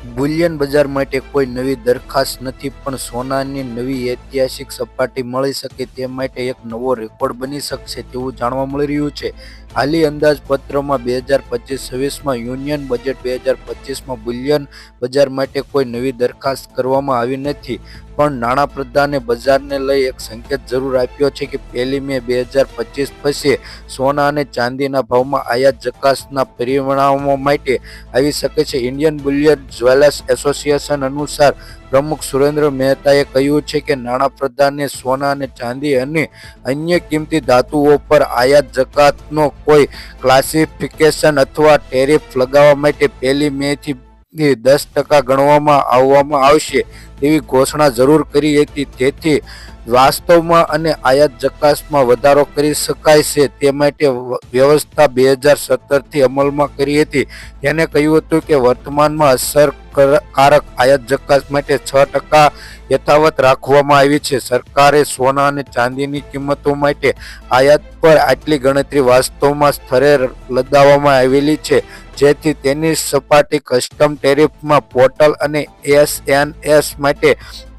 Boolean બજાર માટે કોઈ નવી દરખાસ્ત નથી, પણ સોનાની નવી ઐતિહાસિક સપાટી મળી શકે તે માટે એક નવો રેકોર્ડ બની શકશે તેવું જાણવા મળી રહ્યું છે. હાલી અંદાજપત્રમાં બે હજાર પચીસ છવ્વીસમાં યુનિયન બજેટ, બે હજાર પચીસમાં બુલિયન બજાર માટે કોઈ નવી દરખાસ્ત કરવામાં આવી નથી. પણ નાણાપ્રધાને બજારને લઈ એક સંકેત જરૂર આપ્યો છે કે પહેલી મે બે હજાર પચીસ પછી સોના અને ચાંદીના ભાવમાં આયાત જકાસના પરિણામો માટે આવી શકે છે. ઇન્ડિયન બુલિયન જ્વેલર્સ એસોસિએશન અનુસાર પ્રમુખ સુરેન્દ્ર મહેતાએ કહ્યું છે કે નાણાપ્રધાને સોના અને ચાંદી અને અન્ય કિંમતી ધાતુઓ પર આયાત જકાતનો કોઈ ક્લાસિફિકેશન અથવા ટેરિફ લગાવવા માટે પહેલી મે થી દસ ટકા ગણવામાં આવવામાં આવશે તેવી ઘોષણા જરૂર કરી હતી. તેથી વાસ્તવમાં અને આયાત જકાસમાં વધારો કરી શકાય છે તે માટે વ્યવસ્થા બે હજાર સત્તરથી અમલમાં કરી હતી. તેને કહ્યું હતું કે વર્તમાનમાં અસરકારક આયાત જકાત માટે છ ટકા યથાવત રાખવામાં આવી છે. સરકારે સોના અને ચાંદીની કિંમતો માટે આયાત પર આટલી ગણતરી વાસ્તવમાં સ્તરે લદાવવામાં આવેલી છે. જેથી તેની સપાટી કસ્ટમ ટેરિફમાં પોર્ટલ અને એસએનએસ માટે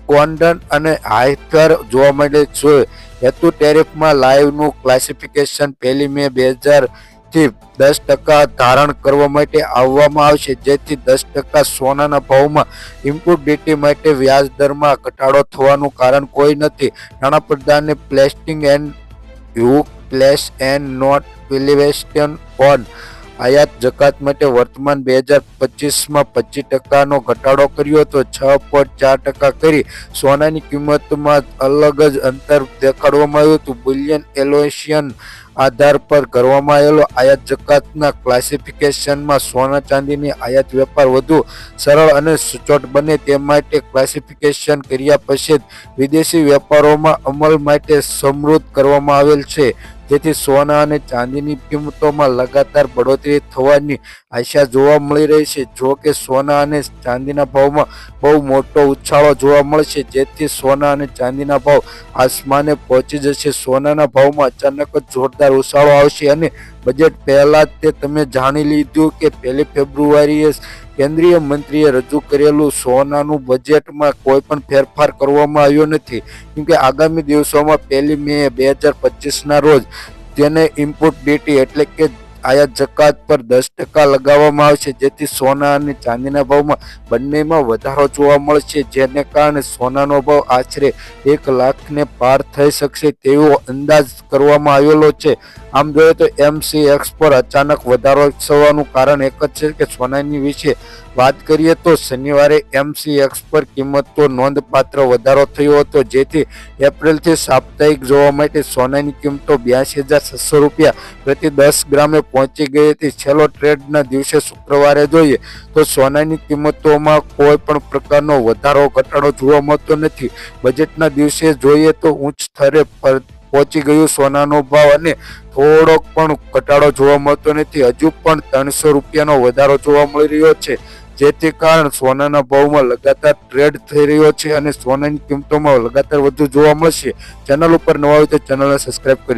કોન્ડન અને હાઈથર જોવા મળે છે. હેતુ ટેરિફમાં લાઈવનું ક્લાસિફિકેશન પહેલી મે બે હજાર થી દસ ટકા ધારણ કરવા માટે આવવામાં આવશે. જેથી દસ ટકા સોનાના ભાવમાં ઇમ્પોર્ટ ડ્યુટી માટે વ્યાજ દરમાં ઘટાડો થવાનું કારણ કોઈ નથી. નાણાપ્રધાને પ્લેસ્ટિંગ and you place and note પિલિવેસ્ટન on આયાત જકાત માટે વર્તમાન બે હજાર પચીસમાં પચીસ ટકાનો ઘટાડો કર્યો હતો. છ પોઈન્ટ ચાર ટકા કરી સોનાની કિંમતમાં અલગ જ અંતર દેખાડવામાં આવ્યું હતું. બુલિયન એલોશિયન આધાર પર કરવામાં આવેલો આયાત જકાતના ક્લાસિફિકેશનમાં સોના ચાંદીની આયાત વેપાર વધુ સરળ અને સચોટ બને તે માટે ક્લાસિફિકેશન કર્યા પછી વિદેશી વેપારોમાં અમલ માટે સમૃદ્ધ કરવામાં આવેલ છે. જેથી સોના અને ચાંદીની કિંમતોમાં લગાતાર બઢોતરી થવાની આશા જોવા મળી રહી છે. જો કે સોના અને ચાંદીના ભાવમાં બહુ મોટો ઉછાળો જોવા મળશે. જેથી સોના અને ચાંદીના ભાવ આસમાને પહોંચી જશે. સોનાના ભાવમાં અચાનક જ જોરદાર ઉછાળો આવશે અને બજેટ પહેલા તે તમે જાણી લીધું કે પહેલી ફેબ્રુઆરીએ કેન્દ્રીય મંત્રીએ રજૂ કરેલું સોનાનું બજેટમાં કોઈ પણ ફેરફાર કરવામાં આવ્યો નથી. કેમકે આગામી દિવસોમાં પહેલી મે બે હજાર પચીસના રોજ તેને ઇમ્પોર્ટ ડ્યુટી એટલે કે આયાત જકાત પર દસ ટકા લગાવવામાં આવશે, જેથી સોના અને ચાંદીના ભાવમાં બંનેમાં વધારો જોવા મળશે, જેને કારણે સોનાનો ભાવ આશરે એક લાખને પાર થઈ શકશે તેવો અંદાજ કરવામાં આવેલો છે. આમ જોઈએ તો એમસીએક્સ પર અચાનક વધારો થવાનું કારણ એક જ છે કે સોનાની વિશે વાત કરીએ તો શનિવારે એમસીએક્સ પર કિંમતો નોંધપાત્ર વધારો થયો હતો. જેથી એપ્રિલથી સાપ્તાહિક જોવા માટે સોનાની કિંમતો બ્યાસી હજાર છસો રૂપિયા પ્રતિ દસ ગ્રામે પહોંચી ગઈ હતી. છેલ્લો ટ્રેડના દિવસે શુક્રવારે જોઈએ તો સોનાની કિંમતોમાં કોઈ પણ પ્રકારનો વધારો ઘટાડો જોવા મળતો નથી. બજેટના દિવસે જોઈએ તો ઉચ્ચ સ્તરે પહોંચી ગયું સોનાનો ભાવ અને થોડોક પણ ઘટાડો જોવા મળતો નથી. હજુ પણ ત્રણસો રૂપિયાનો વધારો જોવા મળી રહ્યો છે, જેથી કારણ સોનાના ભાવમાં લગાતાર ટ્રેડ થઈ રહ્યો છે અને સોનાની કિંમતોમાં લગાતાર વધુ જોવા મળશે. ચેનલ ઉપર નવા હોય તો ચેનલને સબસ્ક્રાઇબ કરી